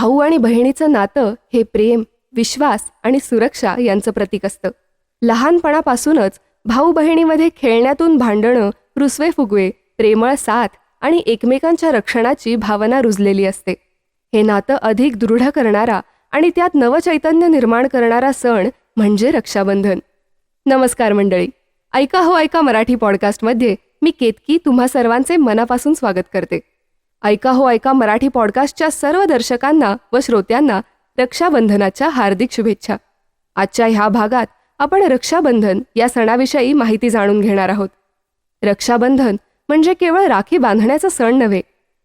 भाऊ आणि बहिणीचं नातं हे प्रेम विश्वास आणि सुरक्षा यांचं प्रतीक असतं. लहानपणापासूनच भाऊ बहिणीमध्ये खेळण्यातून भांडणं रुसवे फुगवे प्रेमळ साथ आणि एकमेकांच्या रक्षणाची भावना रुजलेली असते. हे नातं अधिक दृढ करणारा आणि त्यात नवचैतन्य निर्माण करणारा सण म्हणजे रक्षाबंधन. नमस्कार मंडळी. ऐका हो ऐका मराठी पॉडकास्टमध्ये मी केतकी तुम्हा सर्वांचे मनापासून स्वागत करते. ऐका हो ऐका मराठी पॉडकास्टच्या सर्व दर्शकांना व श्रोत्यांना रक्षाबंधनाच्या हार्दिक शुभेच्छा. आजच्या ह्या भागात आपण रक्षाबंधन या सणाविषयी माहिती जाणून घेणार आहोत. रक्षाबंधन म्हणजे केवळ राखी बांधण्याचा सण नव्हे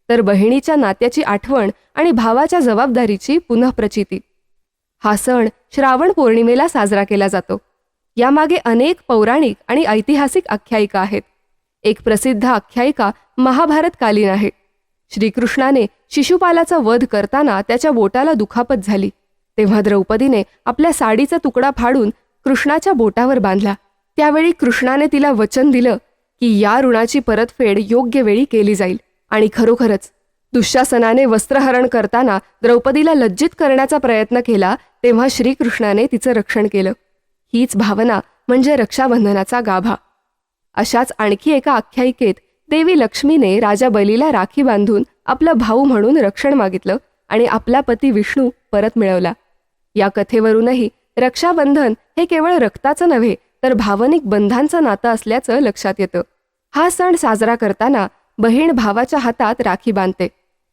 तर बहिणीच्या नात्याची आठवण आणि भावाच्या जबाबदारीची पुनःप्रचिती हा सण श्रावण पौर्णिमेला साजरा केला जातो. यामागे अनेक पौराणिक आणि ऐतिहासिक आख्यायिका आहेत. एक प्रसिद्ध आख्यायिका महाभारतकालीन आहे. श्रीकृष्णाने शिशुपालाचा वध करताना त्याच्या बोटाला दुखापत झाली. तेव्हा द्रौपदीने आपल्या साडीचा तुकडा फाडून कृष्णाच्या बोटावर बांधला. त्यावेळी कृष्णाने तिला वचन दिलं की या ऋणाची परतफेड योग्य वेळी केली जाईल आणि खरोखरच. दुःशासनाने वस्त्रहरण करताना द्रौपदीला लज्जित करण्याचा प्रयत्न केला तेव्हा श्रीकृष्णाने तिचं रक्षण केलं. हीच भावना म्हणजे रक्षाबंधनाचा गाभा. अशाच आणखी एका आख्यायिकेत देवी लक्ष्मीने राजा बलीला राखी बांधून आपला भाऊ म्हणून रक्षण मागितलं आणि आपला पती विष्णू परत मिळवला. या कथेवरूनही रक्षाबंधन हे केवळ रक्ताचं नव्हे तर भावनिक बंधांचं नातं असल्याचं लक्षात येतं. हा सण साजरा करताना बहीण भावाच्या हातात राखी बांधते.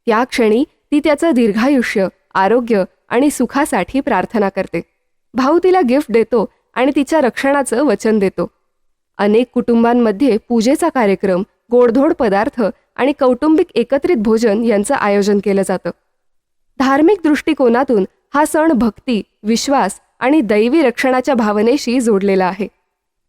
त्या क्षणी ती त्याचं दीर्घायुष्य आरोग्य आणि सुखासाठी प्रार्थना करते. भाऊ तिला गिफ्ट देतो आणि तिच्या रक्षणाचं वचन देतो. अनेक कुटुंबांमध्ये पूजेचा कार्यक्रम गोडधोड पदार्थ आणि कौटुंबिक एकत्रित भोजन यांचं आयोजन केलं जातं. धार्मिक दृष्टिकोनातून हा सण भक्ती विश्वास आणि दैवी रक्षणाच्या भावनेशी जोडलेला आहे.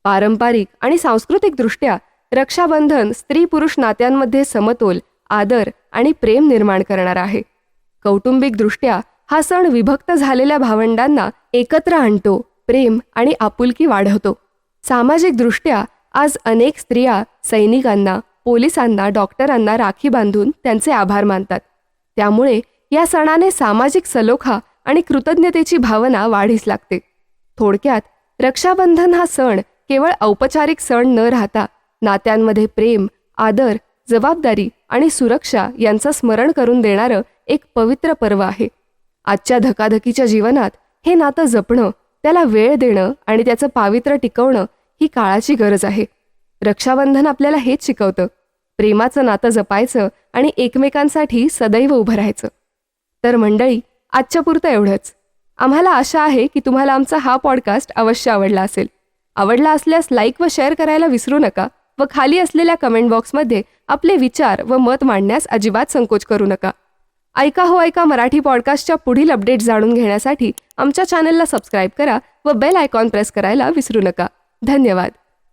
पारंपरिक आणि सांस्कृतिकदृष्ट्या रक्षाबंधन स्त्री पुरुष नात्यांमध्ये समतोल आदर आणि प्रेम निर्माण करणार आहे. कौटुंबिकदृष्ट्या हा सण विभक्त झालेल्या भावंडांना एकत्र आणतो प्रेम आणि आपुलकी वाढवतो. सामाजिकदृष्ट्या आज अनेक स्त्रिया सैनिकांना पोलिसांना डॉक्टरांना राखी बांधून त्यांचे आभार मानतात. त्यामुळे या सणाने सामाजिक सलोखा आणि कृतज्ञतेची भावना वाढीस लागते. थोडक्यात रक्षाबंधन हा सण केवळ औपचारिक सण न राहता नात्यांमध्ये प्रेम आदर जबाबदारी आणि सुरक्षा यांचं स्मरण करून देणारं एक पवित्र पर्व आहे. आजच्या धकाधकीच्या जीवनात हे नातं जपणं त्याला वेळ देणं आणि त्याचं पावित्र्य टिकवणं ही काळाची गरज आहे. रक्षाबंधन आपल्याला हेच शिकवतं. प्रेमाचं नातं जपायचं आणि एकमेकांसाठी सदैव उभं राहायचं. तर मंडळी आजच्या पुरतं एवढंच. आम्हाला आशा आहे की तुम्हाला आमचा हा पॉडकास्ट अवश्य आवडला असेल. आवडला असल्यास लाईक व शेअर करायला विसरू नका व खाली असलेल्या कमेंट बॉक्समध्ये आपले विचार व मत मांडण्यास अजिबात संकोच करू नका. ऐका हो ऐका मराठी पॉडकास्टच्या पुढील अपडेट जाणून घेण्यासाठी आमच्या चॅनलला सबस्क्राईब करा व बेल आयकॉन प्रेस करायला विसरू नका. धन्यवाद.